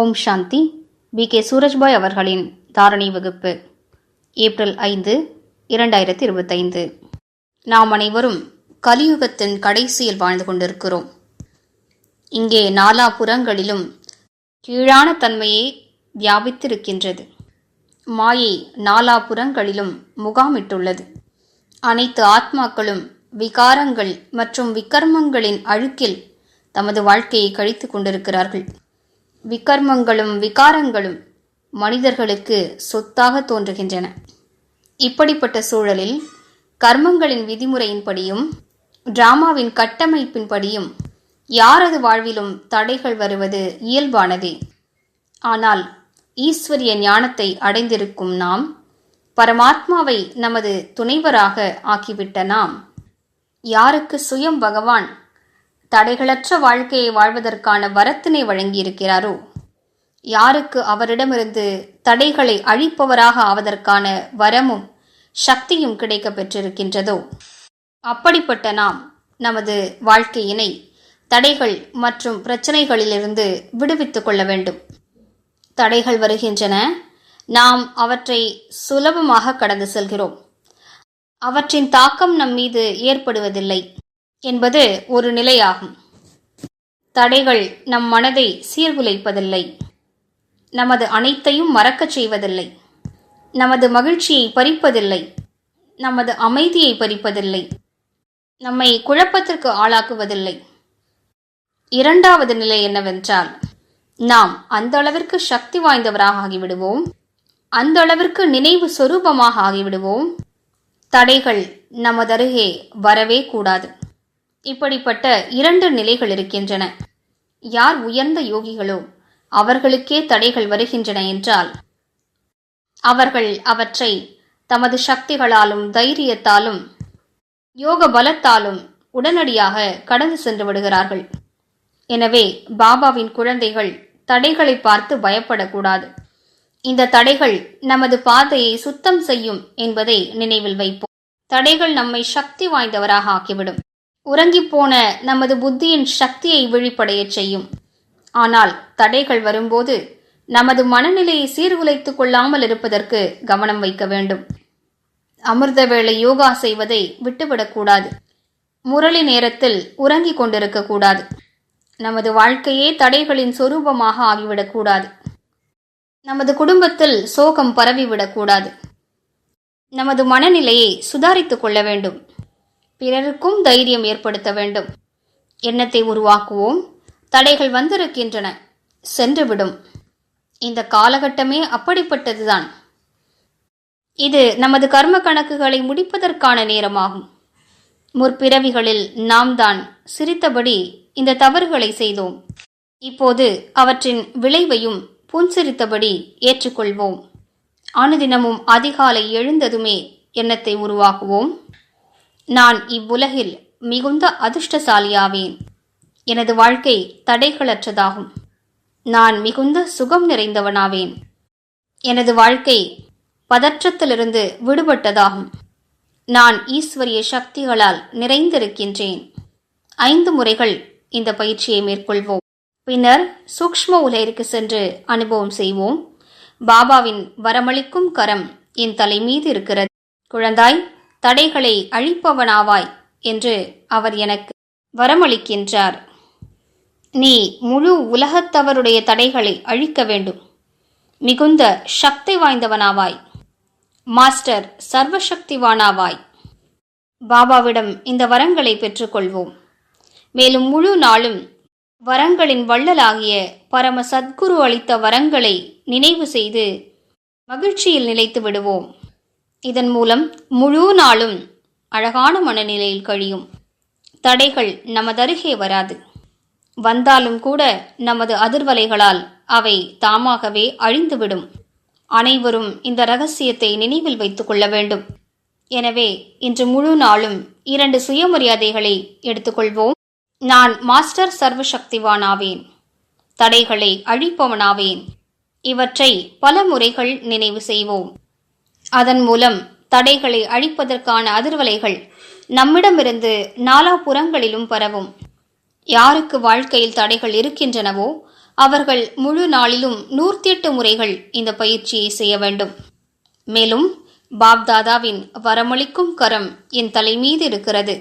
ஓம் சாந்தி. B. K. Surajbhai அவர்களின் தாரணை வகுப்பு ஏப்ரல் ஐந்து இரண்டாயிரத்தி இருபத்தைந்து. நாம் அனைவரும் கலியுகத்தின் கடைசியில் வாழ்ந்து கொண்டிருக்கிறோம். இங்கே நாலா புறங்களிலும் கீழான தன்மையே வியாபித்திருக்கின்றது. மாயை நாலாபுறங்களிலும் முகாமிட்டுள்ளது. அனைத்து ஆத்மாக்களும் விகாரங்கள் மற்றும் விக்கர்மங்களின் அழுக்கில் தமது வாழ்க்கையை கழித்துக் கொண்டிருக்கிறார்கள். விகர்மங்களும் விகாரங்களும் மனிதர்களுக்கு சொத்தாக தோன்றுகின்றன. இப்படிப்பட்ட சூழலில் கர்மங்களின் விதிமுறையின்படியும் டிராமாவின் கட்டமைப்பின்படியும் யாரது வாழ்விலும் தடைகள் வருவது இயல்பானதே. ஆனால் ஈஸ்வரிய ஞானத்தை அடைந்திருக்கும் நாம் பரமாத்மாவை நமது துணைவராக ஆக்கிவிட்ட நாம் யாருக்கு சுயம் பகவான் தடைகளற்ற வாழ்க்கையை வாழ்வதற்கான வரத்தினை வழங்கியிருக்கிறாரோ? யாருக்கு அவரிடமிருந்து தடைகளை அழிப்பவராக ஆவதற்கான வரமும் சக்தியும் கிடைக்க பெற்றிருக்கின்றதோ? அப்படிப்பட்ட நாம் நமது வாழ்க்கையினை தடைகள் மற்றும் பிரச்சனைகளிலிருந்து விடுவித்துக் கொள்ள வேண்டும். தடைகள் வருகின்றன. நாம் அவற்றை சுலபமாக கடந்து செல்கிறோம். அவற்றின் தாக்கம் நம் மீது ஏற்படுவதில்லை. என்பது ஒரு நிலையாகும். தடைகள் நம் மனதை சீர்குலைப்பதில்லை. நமது அனைத்தையும் மறக்கச் செய்வதில்லை. நமது மகிழ்ச்சியை பறிப்பதில்லை. நமது அமைதியை பறிப்பதில்லை. நம்மை குழப்பத்திற்கு ஆளாக்குவதில்லை. இரண்டாவது நிலை என்னவென்றால் நாம் அந்த அளவிற்கு சக்தி வாய்ந்தவராக ஆகிவிடுவோம். அந்த அளவிற்கு நினைவு சொரூபமாக ஆகிவிடுவோம். தடைகள் நமதருகே வரவே கூடாது. இப்படிப்பட்ட இரண்டு நிலைகள் இருக்கின்றன. யார் உயர்ந்த யோகிகளோ அவர்களுக்கே தடைகள் வருகின்றன என்றால் அவர்கள் அவற்றை தமது சக்திகளாலும் தைரியத்தாலும் யோக பலத்தாலும் உடனடியாக கடந்து சென்று விடுகிறார்கள். எனவே பாபாவின் குழந்தைகள் தடைகளை பார்த்து பயப்படக்கூடாது. இந்த தடைகள் நமது பாதையை சுத்தம் செய்யும் என்பதை நினைவில் வைப்போம். தடைகள் நம்மை சக்தி வாய்ந்தவராக ஆக்கிவிடும். உறங்கிப்போன நமது புத்தியின் சக்தியை விழிப்படையச் செய்யும். ஆனால் தடைகள் வரும்போது நமது மனநிலையை சீர்குலைத்துக் கொள்ளாமல் இருப்பதற்கு கவனம் வைக்க வேண்டும். அமிர்த வேளை யோகா செய்வதை விட்டுவிடக்கூடாது முரளி நேரத்தில் உறங்கிக் கொண்டிருக்கக்கூடாது நமது வாழ்க்கையே தடைகளின் சொரூபமாக ஆகிவிடக்கூடாது நமது குடும்பத்தில் சோகம் பரவிவிடக்கூடாது நமது மனநிலையை சுதாரித்துக் கொள்ள வேண்டும். பிறருக்கும் தைரியம் ஏற்படுத்த வேண்டும். எண்ணத்தை உருவாக்குவோம். தடைகள் வந்திருக்கின்றன. சென்றுவிடும். இந்த காலகட்டமே அப்படிப்பட்டதுதான். இது நமது கர்ம கணக்குகளை முடிப்பதற்கான நேரமாகும். முற்பிறவிகளில் நாம் தான் சிரித்தபடி இந்த தவறுகளை செய்தோம். இப்போது அவற்றின் விளைவையும் புன்சிரித்தபடி ஏற்றுக்கொள்வோம். அனுதினமும் அதிகாலை எழுந்ததுமே எண்ணத்தை உருவாக்குவோம். நான் இவ்வுலகில் மிகுந்த அதிர்ஷ்டசாலியாவேன். எனது வாழ்க்கை தடைகளற்றதாகும். நான் மிகுந்த சுகம் நிறைந்தவனாவேன். எனது வாழ்க்கை பதற்றத்திலிருந்து விடுபட்டதாகும். நான் ஈஸ்வரிய சக்திகளால் நிறைந்திருக்கின்றேன். ஐந்து முறைகள் இந்த பயிற்சியை மேற்கொள்வோம். பின்னர் சூக்ஷ்ம உலகிற்கு சென்று அனுபவம் செய்வோம். பாபாவின் வரமளிக்கும் கரம் என் தலை மீது இருக்கிறது. குழந்தாய் தடைகளை அழிப்பவனாவாய் என்று அவர் எனக்கு வரமளிக்கின்றார். நீ முழு உலகத்தவருடைய தடைகளை அழிக்க வேண்டும். மிகுந்த சக்தி வாய்ந்தவனாவாய். மாஸ்டர் சர்வசக்திவானாவாய். பாபாவிடம் இந்த வரங்களை பெற்றுக்கொள்வோம். மேலும் முழு நாளும் வரங்களின் வள்ளலாகிய பரம சத்குரு அளித்த வரங்களை நினைவு செய்து மகிழ்ச்சியில் நிலைத்து விடுவோம். இதன் மூலம் முழு நாளும் அழகான மனநிலையில் கழியும். தடைகள் நமதருகே வராது. வந்தாலும் கூட நமது அதிர்வலைகளால் அவை தாமாகவே அழிந்துவிடும். அனைவரும் இந்த ரகசியத்தை நினைவில் வைத்துக் கொள்ள வேண்டும். எனவே இன்று முழு நாளும் இரண்டு சுயமரியாதைகளை எடுத்துக்கொள்வோம் நான் மாஸ்டர் சர்வசக்திவானாவேன் தடைகளை அழிப்பவனாவேன். இவற்றை பல முறைகள் நினைவு செய்வோம். அதன் மூலம் தடைகளை அழிப்பதற்கான அதிர்வலைகள் நம்மிடமிருந்து நாலாபுறங்களிலும் பரவும். யாருக்கு வாழ்க்கையில் தடைகள் இருக்கின்றனவோ அவர்கள் முழு நாளிலும் நூற்றி எட்டு முறைகள் இந்த பயிற்சியை செய்ய வேண்டும். மேலும் பாப்தாதாவின் வரமளிக்கும் கரம் என் தலைமீது இருக்கிறது.